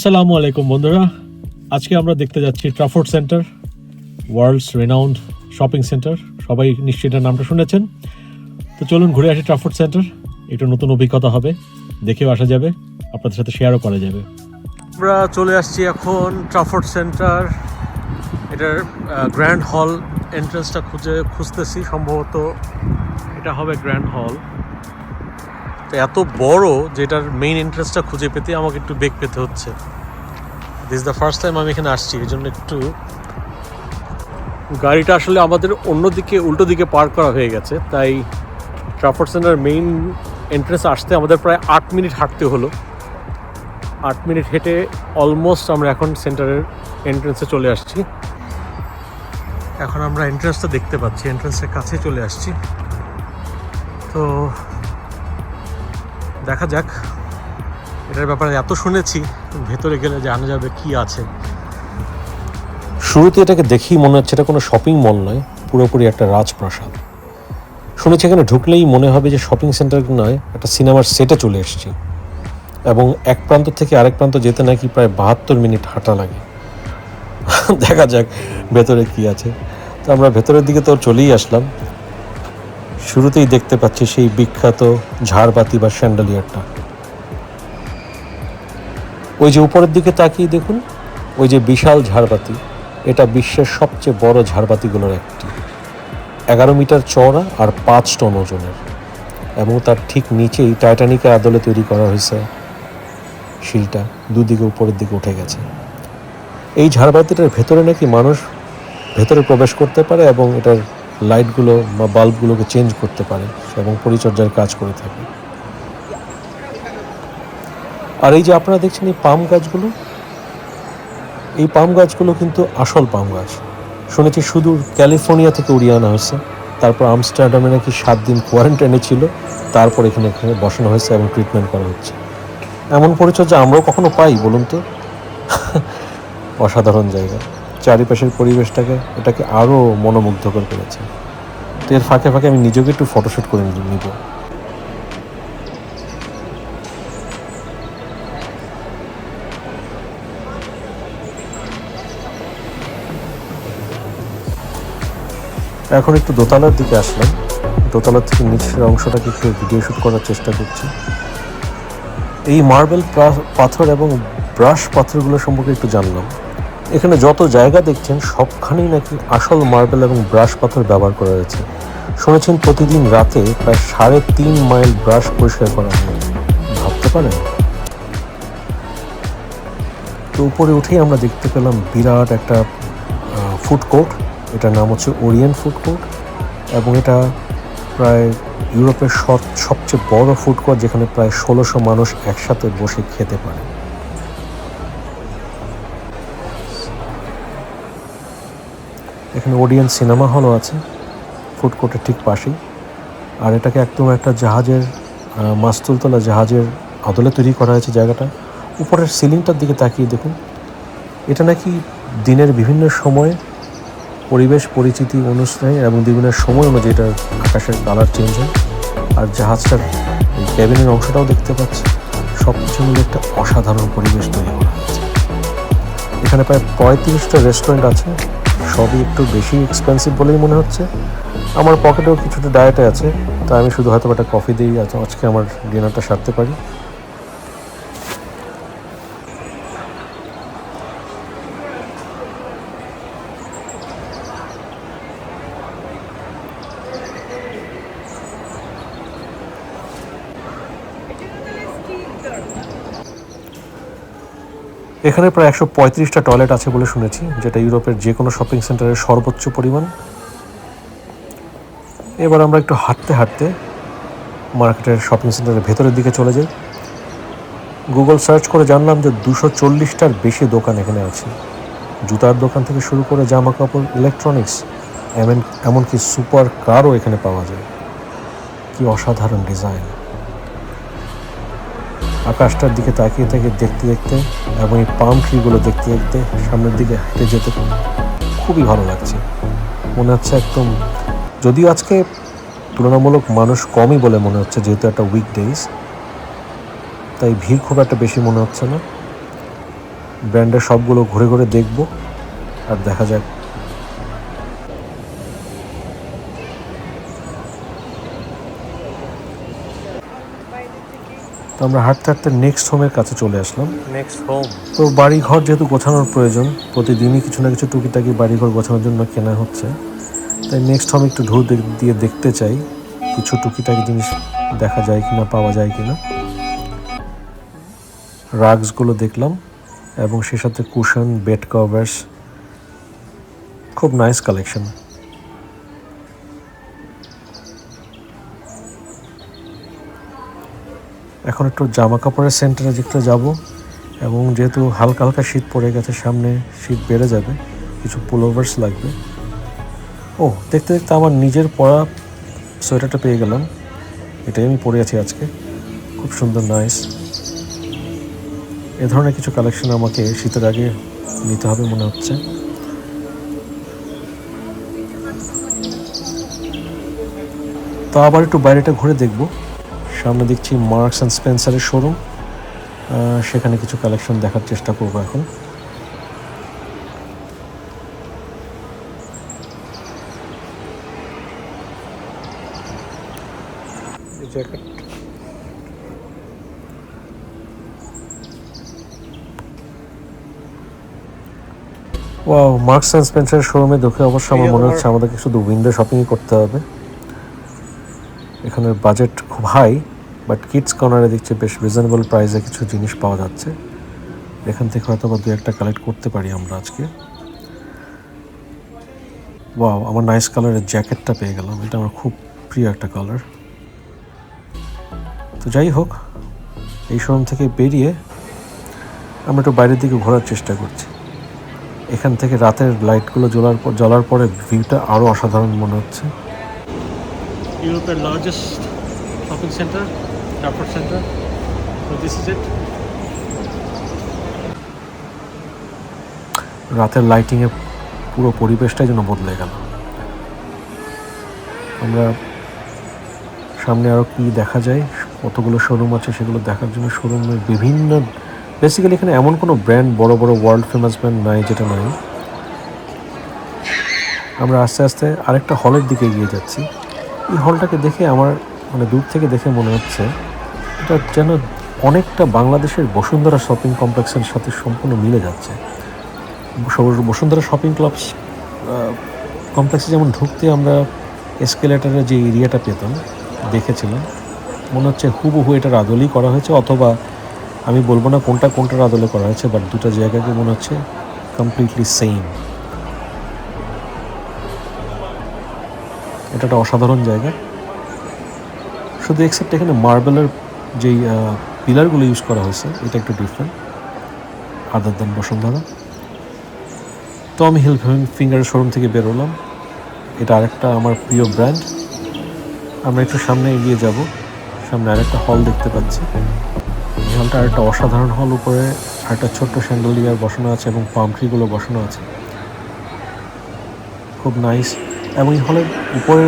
আসসালামু আলাইকুম, বন্ধুরা। আজকে আমরা দেখতে যাচ্ছি Trafford Centre world's renowned shopping centre সবাই নিশ্চয়ই এটার নামটা শুনেছেন। তো চলুন ঘুরে আসি ট্রাফোর্ড সেন্টার একটু নতুন অভিজ্ঞতা হবে। দেখেও আসা যাবে। আপনাদের সাথে শেয়ারও করা যাবে। আমরা চলে আসছি এখন ট্রাফোর্ড সেন্টার এটার গ্র্যান্ড হল এন্ট্রান্সটা খুঁজে খুঁজতেছি। সম্ভবত এটা হবে গ্র্যান্ড হল তো এত বড় যে এটার মেইন এন্ট্রান্সটা খুঁজে পেতে আমাকে একটু বেগ পেতে হচ্ছে। দিস দ্য ফার্স্ট টাইম আমি এখানে আসছি, এই জন্য একটু গাড়িটা আসলে আমাদের অন্যদিকে উল্টো দিকে পার্ক করা হয়ে গেছে, তাই ট্রাফোর্ড সেন্টার মেইন এন্ট্রেন্স আসতে আমাদের প্রায় আট মিনিট হাঁটতে হলো। আট মিনিট হেঁটে অলমোস্ট আমরা এখন সেন্টারের এন্ট্রেন্সে চলে আসছি। এখন আমরা এন্ট্রেন্সটা দেখতে পাচ্ছি এন্ট্রেন্সের কাছে চলে আসছি। তো দেখা যাক। এটার ব্যাপারে এত শুনেছি, ভেতরে গেলে জানা যাবে কি আছে। শুরুতে এটাকে দেখেই মনে হচ্ছে এটা কোনো শপিং মল নয়, পুরোপুরি একটা রাজপ্রাসাদ। শুনেছি এখানে ঢুকলেই মনে হবে যে শপিং সেন্টার নয়, একটা সিনেমার সেটে চলে এসেছি। এবং এক প্রান্ত থেকে আরেক প্রান্ত যেতে নাকি প্রায় বাহাত্তর মিনিট হাঁটা লাগে। দেখা যাক ভেতরে কি আছে। তো আমরা ভেতরের দিকে তো চলেই আসলাম। শুরুতেই দেখতে পাচ্ছি সেই বিখ্যাত ঝাড়বাতি বা স্যান্ডালিয়ারটা। ওই যে উপরের দিকে তাকিয়ে দেখুন, ওই যে বিশাল ঝাড়বাতি, এটা বিশ্বের সবচেয়ে বড় ঝাড়বাতিগুলোর একটি। এগারো মিটার চওড়া আর পাঁচ টন ওজনের। এবং তার ঠিক নিচেই টাইটানিকের আদলে তৈরি করা হয়েছে শিলটা, দুদিকে উপরের দিকে উঠে গেছে। এই ঝাড়বাতিটার ভেতরে নাকি মানুষ ভেতরে প্রবেশ করতে পারে এবং এটার লাইটগুলো বা বাল্বগুলোকে চেঞ্জ করতে পারে এবং পরিচর্যার কাজ করে থাকে। আর এই যে আপনারা দেখছেন এই পাম গাছগুলো, এই পাম গাছগুলো কিন্তু আসল পাম গাছ। শুনেছি সুদূর ক্যালিফোর্নিয়া থেকে উড়িয়ে আনা হয়েছে, তারপর আমস্টারডামে নাকি সাত দিন কোয়ারেন্টাইনে ছিল, তারপর এখানে এখানে বসানো হয়েছে এবং ট্রিটমেন্ট করা হচ্ছে। এমন পরিচর্যা আমরাও কখনো পাই বলুন তো? অসাধারণ জায়গা। চারিপাশের পরিবেশটাকে এটাকে আরও মনোমুগ্ধকর করেছে। তো এর ফাঁকে ফাঁকে আমি নিজেকে একটু ফটোশ্যুট করে নিব। এখন একটু দোতলার দিকে আসলাম। দোতলার থেকে নিচের অংশটাকে একটু ভিডিও শ্যুট করার চেষ্টা করছি। এই মার্বেল পাথর এবং ব্রাশ পাথরগুলো সম্পর্কে একটু জানলাম। এখানে যত জায়গা দেখছেন, সবখানেই নাকি আসল মার্বেল এবং ব্রাশ পাথর ব্যবহার করা হয়েছে। শুনেছেন প্রতিদিন রাতে প্রায় সাড়ে তিন মাইল ব্রাশ পরিষ্কার করা হয়। ভাবতে পারেন? তো উপরে উঠেই আমরা দেখতে পেলাম বিরাট একটা ফুড কোর্ট এটার নাম হচ্ছে ওরিয়েন্ট ফুড কোর্ট এবং এটা প্রায় ইউরোপের সব- সবচেয়ে বড় ফুড কোর্ট যেখানে প্রায় ষোলোশো মানুষ একসাথে বসে খেতে পারে। এখানে ওডিয়ান সিনেমা হলও আছে ফুড কোর্টের ঠিক পাশেই। আর এটাকে একদম একটা জাহাজের মাস্তুলতলা জাহাজের আদলে তৈরি করা হয়েছে জায়গাটা। উপরের সিলিংটার দিকে তাকিয়ে দেখুন, এটা নাকি দিনের বিভিন্ন সময়ে পরিবেশ, পরিচিতি অনুষ্ঠানে এবং বিভিন্ন সময় অনুযায়ী এটার আকাশের কালার চেঞ্জ হয়। আর জাহাজটার ক্যাবিনের অংশটাও দেখতে পাচ্ছি। সব কিছু মিলে একটা অসাধারণ পরিবেশ তৈরি করা হয়েছে। এখানে প্রায় পঁয়ত্রিশটা রেস্টুরেন্ট আছে। সবই একটু বেশি এক্সপেন্সিভ বলেই মনে হচ্ছে। আমার পকেটেও কিছুটা ডায়েটে আছে, তাই আমি শুধু হয়তো একটা কফি দিয়েই আজ আজকে আমার ডিনারটা সারতে পারি। এখানে প্রায় একশো পঁয়ত্রিশটা টয়লেট আছে বলে শুনেছি, যেটা ইউরোপের যে কোনো শপিং সেন্টারের সর্বোচ্চ পরিমাণ। এবার আমরা একটু হাঁটতে হাঁটতে মার্কেটের শপিং সেন্টারের ভেতরের দিকে চলে যাই। গুগল সার্চ করে জানলাম যে দুশো চল্লিশটার বেশি দোকান এখানে আছে। জুতার দোকান থেকে শুরু করে জামা কাপড় ইলেকট্রনিক্স এমন এমনকি সুপার কারও এখানে পাওয়া যায়। কি অসাধারণ ডিজাইন আকাশটার দিকে তাকিয়ে থেকে দেখতে দেখতে এবং এই পাম ট্রিগুলো দেখতে দেখতে সামনের দিকে হেঁটে যেতে খুবই ভালো লাগছে। মনে হচ্ছে একদম, যদিও আজকে তুলনামূলক মানুষ কমই বলে মনে হচ্ছে যেহেতু একটা উইক ডেজ তাই ভিড় খুব একটা বেশি মনে হচ্ছে না। ব্র্যান্ডের সবগুলো ঘুরে ঘুরে দেখব, আর দেখা যাক তো আমরা হাঁটতে হাঁটতে নেক্সট হোমের কাছে চলে আসলাম। নেক্সট হোম তো বাড়ি ঘর যেহেতু গোছানোর প্রয়োজন প্রতিদিনই কিছু না কিছু টুকিটাকি বাড়ি ঘর গোছানোর জন্য কেনা হচ্ছে। তাই নেক্সট হোম একটু ঢু দিয়ে দেখতে চাই কিছু টুকিটাকি জিনিস দেখা যায় কিনা পাওয়া যায় কিনা। রাগসগুলো দেখলাম এবং সে সাথে কুশন বেড কভার্স খুব নাইস কালেকশন এখন একটু জামা কাপড়ের সেন্টারে দেখতে যাব এবং যেহেতু হালকা হালকা শীত পড়ে গেছে, সামনে শীত বেড়ে যাবে, কিছু পুলোভার্স লাগবে। ও, দেখতে দেখতে আমার নিজের পরা সোয়েটারটা পেয়ে গেলাম। এটাই আমি পরে আছি আজকে। খুব সুন্দর নাইস এ ধরনের কিছু কালেকশন আমাকে শীতের আগে নিতে হবে মনে হচ্ছে। তো আবার একটু বাইরেটা ঘুরে দেখব। সামনে দেখছি মার্কস অ্যান্ড স্পেন্সারের শোরুম। সেখানে কিছু কালেকশন দেখার চেষ্টা করব এখন। জ্যাকেট। ওয়াও মার্কস অ্যান্ড স্পেন্সারের শোরুমে দেখে অবশ্য আমার মনে হচ্ছে আমাদেরকে শুধু উইন্ডো শপিংই করতে হবে। এখানের বাজেট খুব হাই বাট কিডস কর্নারে দেখছি বেশ রিজনেবল প্রাইসে কিছু জিনিস পাওয়া যাচ্ছে। এখান থেকে হয়তো বা দু একটা কালেক্ট করতে পারি আমরা আজকে। ওয়াও আমার নাইস কালারের জ্যাকেটটা পেয়ে গেলাম। এটা আমার খুব প্রিয় একটা কালার তো যাই হোক, এই শোরুম থেকে বেরিয়ে আমরা একটু বাইরের দিকে ঘোরার চেষ্টা করছি। এখান থেকে রাতের লাইটগুলো জ্বলার পর জ্বলার পরে ভিউটা আরও অসাধারণ মনে হচ্ছে। ইউরোপের largest shopping centre Trafford Centre তো দিস ইজ ইট রাতের লাইটিংয়ে পুরো পরিবেশটাই যেন বদলে গেল। আমরা সামনে আরও কী দেখা যায়, কতগুলো শোরুম আছে সেগুলো দেখার জন্য শোরুমের বিভিন্ন বেসিক্যালি এখানে এমন কোনো ব্র্যান্ড বড় বড় ওয়ার্ল্ড ফেমাস ব্র্যান্ড নাই যেটা নাই। আমরা আস্তে আস্তে আরেকটা হলের দিকে এগিয়ে যাচ্ছি। এই হলটাকে দেখে আমার মানে দূর থেকে দেখে মনে হচ্ছে এটা যেন অনেকটা বাংলাদেশের বসুন্ধরা শপিং কমপ্লেক্সের সাথে সম্পূর্ণ মিলে যাচ্ছে। বসুন্ধরা শপিং ক্লাবস কমপ্লেক্সে যেমন ঢুকতে আমরা এসকেলেটারের যে এরিয়াটা পেতাম, দেখেছিলাম, মনে হচ্ছে হুবহু এটার আদলেই করা হয়েছে, অথবা আমি বলব না কোনটা কোনটার আদলে করা হয়েছে বাট দুটো জায়গাকে মনে হচ্ছে কমপ্লিটলি সেম এটা একটা অসাধারণ জায়গা। শুধু এক্সেপ্ট এখানে মার্বেলের যেই পিলারগুলো ইউজ করা হয়েছে, এটা একটু different other than Bashundhara. Tommy hill ফিঙ্গারের শোরুম থেকে বেরোলাম এটা আরেকটা আমার প্রিয় ব্র্যান্ড আমরা একটু সামনে এগিয়ে যাব। সামনে আরেকটা হল দেখতে পাচ্ছি। এই হলটা আরেকটা অসাধারণ হল উপরে আরেকটা ছোট্ট স্যান্ডেলিয়ার বসানো আছে এবং পামফ্রিগুলো বসানো আছে। খুব নাইস এবং এই হলের উপরে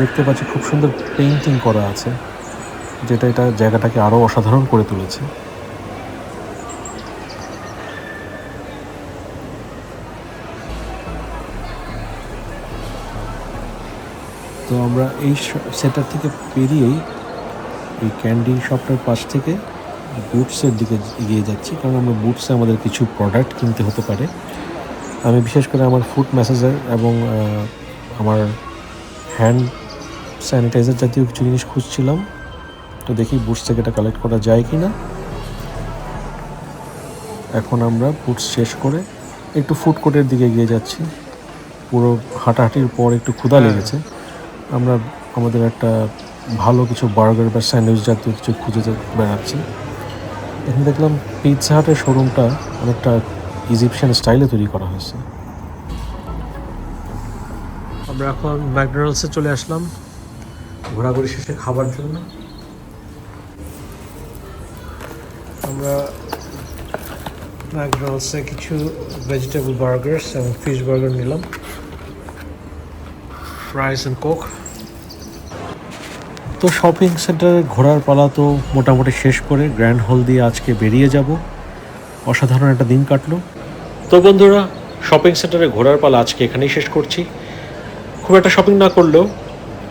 দেখতে পাচ্ছি খুব সুন্দর পেইন্টিং করা আছে, যেটা এটা জায়গাটাকে আরও অসাধারণ করে তুলেছে। তো আমরা এই সেটার থেকে পেরিয়েই এই ক্যান্ডি শপটার পাশ থেকে বুটসের দিকে এগিয়ে যাচ্ছি, কারণ আমরা বুটসে আমাদের কিছু প্রোডাক্ট কিনতে হতে পারে। আমি বিশেষ করে আমার ফুড ম্যাসেজার এবং আমার হ্যান্ড স্যানিটাইজার জাতীয় কিছু জিনিস খুঁজছিলাম তো দেখি বুটস থেকে এটা কালেক্ট করা যায় কি না এখন আমরা বুটস শেষ করে একটু ফুড কোর্টের দিকে গিয়ে যাচ্ছি। পুরো হাঁটাহাঁটির পর একটু ক্ষুধা হ্যাঁ। লেগেছে। আমরা আমাদের একটা ভালো কিছু বার্গার বা স্যান্ডউইচ জাতীয় কিছু খুঁজে বেড়াচ্ছি। এখানে দেখলাম পিৎজা হাটের শোরুমটা অনেকটা ইজিপশিয়ান স্টাইলে তৈরি করা হয়েছে। আমরা এখন ম্যাকডোনাল্ডসে চলে আসলাম ঘোরাঘুরি শেষে খাবার জন্য। আমরা ম্যাকডোনাল্ডসে কিছু ভেজিটেবল বার্গার্স এবং ফিশ বার্গার নিলাম। ফ্রাইস অ্যান্ড কোক তো শপিং সেন্টারে ঘোরার পালা তো মোটামুটি শেষ করে গ্র্যান্ড হল দিয়ে আজকে বেরিয়ে যাব। অসাধারণ একটা দিন কাটলো। তো বন্ধুরা শপিং সেন্টারে ঘোরার পালা আজকে এখানেই শেষ করছি। খুব একটা শপিং না করলেও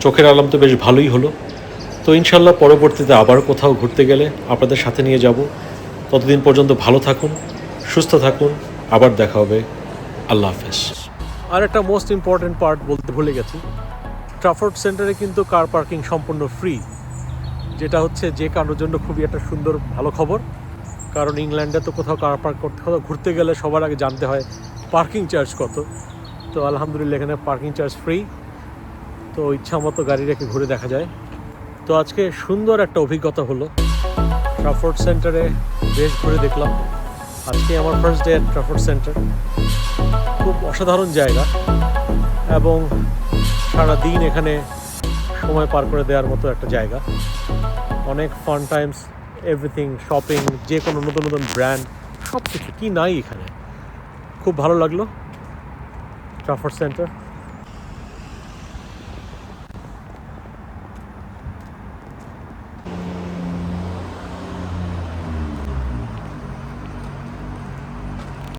চোখের আলাম তো বেশ ভালোই হলো। তো ইনশাল্লাহ পরবর্তীতে আবার কোথাও ঘুরতে গেলে আপনাদের সাথে নিয়ে যাব। ততদিন পর্যন্ত ভালো থাকুন, সুস্থ থাকুন। আবার দেখা হবে। আল্লাহ হাফেজ। আর একটা মোস্ট ইম্পর্ট্যান্ট পার্ট বলতে ভুলে গেছি। ট্রাফোর্ড সেন্টারে কিন্তু কার পার্কিং সম্পূর্ণ ফ্রি যেটা হচ্ছে যে কারোর জন্য খুবই একটা সুন্দর, ভালো খবর। কারণ ইংল্যান্ডে তো কোথাও কার পার্ক করতে, কোথাও ঘুরতে গেলে সবার আগে জানতে হয় পার্কিং চার্জ কত। তো আলহামদুলিল্লাহ এখানে পার্কিং চার্জ ফ্রি। তো ইচ্ছা মতো গাড়ি রেখে ঘুরে দেখা যায়। তো আজকে সুন্দর একটা অভিজ্ঞতা হলো। ট্রাফোর্ড সেন্টারে বেশ ঘুরে দেখলাম। আজকে আমার first day at Trafford Centre. খুব অসাধারণ জায়গা এবং সারা দিন এখানে সময় পার করে দেওয়ার মতো একটা জায়গা। অনেক ফান টাইমস এভরিথিং শপিং যে কোনো নতুন নতুন ব্র্যান্ড সব কিছু কী নাই এখানে? খুব ভালো লাগল। Stafford centre